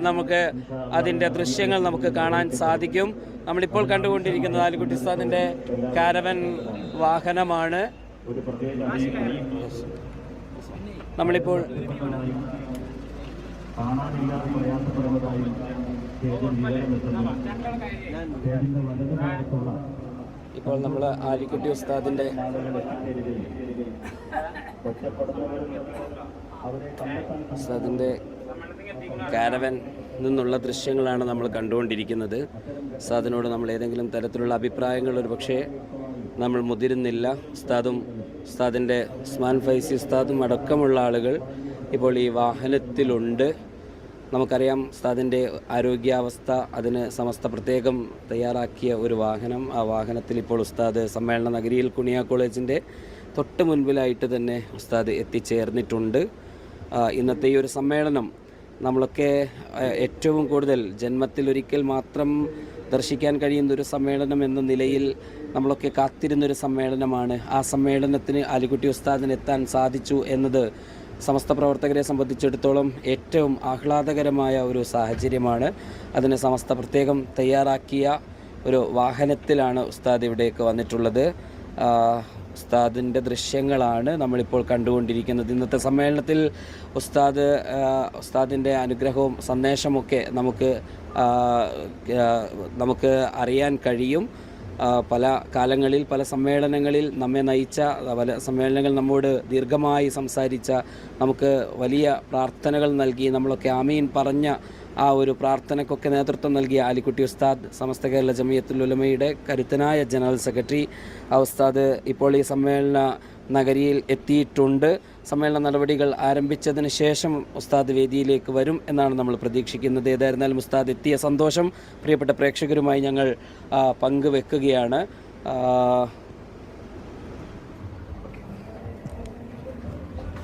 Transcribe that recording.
നമുക്ക് അതിന്റെ ദൃശ്യങ്ങൾ നമുക്ക് കാണാൻ സാധിക്കും. നമ്മളിപ്പോൾ കണ്ടുകൊണ്ടിരിക്കുന്നത് ആലിക്കുട്ടി ഉസ്താദിന്റെ കാരവൻ വാഹനമാണ്. നമ്മളിപ്പോൾ ഇപ്പോൾ നമ്മൾ ആലിക്കുട്ടി ഉസ്താദിന്റെ ഉസ്താദിന്റെ കാരവൻ നിന്നുള്ള ദൃശ്യങ്ങളാണ് നമ്മൾ കണ്ടുകൊണ്ടിരിക്കുന്നത്. ഉസ്താദിനോട് നമ്മൾ ഏതെങ്കിലും തരത്തിലുള്ള അഭിപ്രായങ്ങൾ ഒരു പക്ഷേ നമ്മൾ മുതിരുന്നില്ല. ഉസ്താദും ഉസ്താദിന്റെ ഉസ്മാൻ ഫൈസി ഉസ്താദും അടക്കമുള്ള ആളുകൾ ഇപ്പോൾ ഈ വാഹനത്തിലുണ്ട്. നമുക്കറിയാം ഉസ്താദിന്റെ ആരോഗ്യാവസ്ഥ അതിന് സമസ്ത പ്രത്യേകം തയ്യാറാക്കിയ ഒരു വാഹനം. ആ വാഹനത്തിൽ ഇപ്പോൾ ഉസ്താദ് സമ്മേളന നഗരിയിൽ കുണിയ കോളേജിന്റെ തൊട്ട് മുൻപിലായിട്ട് തന്നെ ഉസ്താദ് എത്തിച്ചേർന്നിട്ടുണ്ട്. ഇന്നത്തെ ഈ ഒരു സമ്മേളനം നമ്മളൊക്കെ ഏറ്റവും കൂടുതൽ ജന്മത്തിൽ ഒരിക്കൽ മാത്രം ദർശിക്കാൻ കഴിയുന്ന ഒരു സമ്മേളനം എന്ന നിലയിൽ നമ്മളൊക്കെ കാത്തിരുന്നൊരു സമ്മേളനമാണ്. ആ സമ്മേളനത്തിന് ആലിക്കുട്ടി ഉസ്താദിന് എത്താൻ സാധിച്ചു എന്നത് സമസ്ത പ്രവർത്തകരെ സംബന്ധിച്ചിടത്തോളം ഏറ്റവും ആഹ്ലാദകരമായ ഒരു സാഹചര്യമാണ്. അതിന് സമസ്ത പ്രത്യേകം തയ്യാറാക്കിയ ഒരു വാഹനത്തിലാണ് ഉസ്താദ് ഇവിടേക്ക് വന്നിട്ടുള്ളത്. ഉസ്താദിന്റെ ദൃശ്യങ്ങളാണ് നമ്മളിപ്പോൾ കണ്ടുകൊണ്ടിരിക്കുന്നത്. ഇന്നത്തെ സമ്മേളനത്തിൽ ഉസ്താദ് ഉസ്താദിന്റെ അനുഗ്രഹവും സന്ദേശമൊക്കെ നമുക്ക് നമുക്ക് അറിയാൻ കഴിയും. പല കാലങ്ങളിൽ പല സമ്മേളനങ്ങളിൽ നമ്മെ നയിച്ച പല സമ്മേളനങ്ങൾ നമ്മോട് ദീർഘമായി സംസാരിച്ച നമുക്ക് വലിയ പ്രാർത്ഥനകൾ നൽകി നമ്മളൊക്കെ ആമീൻ പറഞ്ഞ ആ ഒരു പ്രാർത്ഥനയ്ക്കൊക്കെ നേതൃത്വം നൽകിയ ആലിക്കുട്ടി ഉസ്താദ് സമസ്ത കേരള ജമിയത്തുൽ ഉലമയുടെ കരുത്തനായ ജനറൽ സെക്രട്ടറി ആ ഉസ്താദ് ഇപ്പോൾ ഈ സമ്മേളന നഗരിയിൽ എത്തിയിട്ടുണ്ട്. സമ്മേളന നടപടികൾ ആരംഭിച്ചതിന് ശേഷം ഉസ്താദ് വേദിയിലേക്ക് വരും എന്നാണ് നമ്മൾ പ്രതീക്ഷിക്കുന്നത്. ഏതായിരുന്നാലും ഉസ്താദ് എത്തിയ സന്തോഷം. പ്രിയപ്പെട്ട പ്രേക്ഷകരുമായി ഞങ്ങൾ പങ്കുവെക്കുകയാണ്.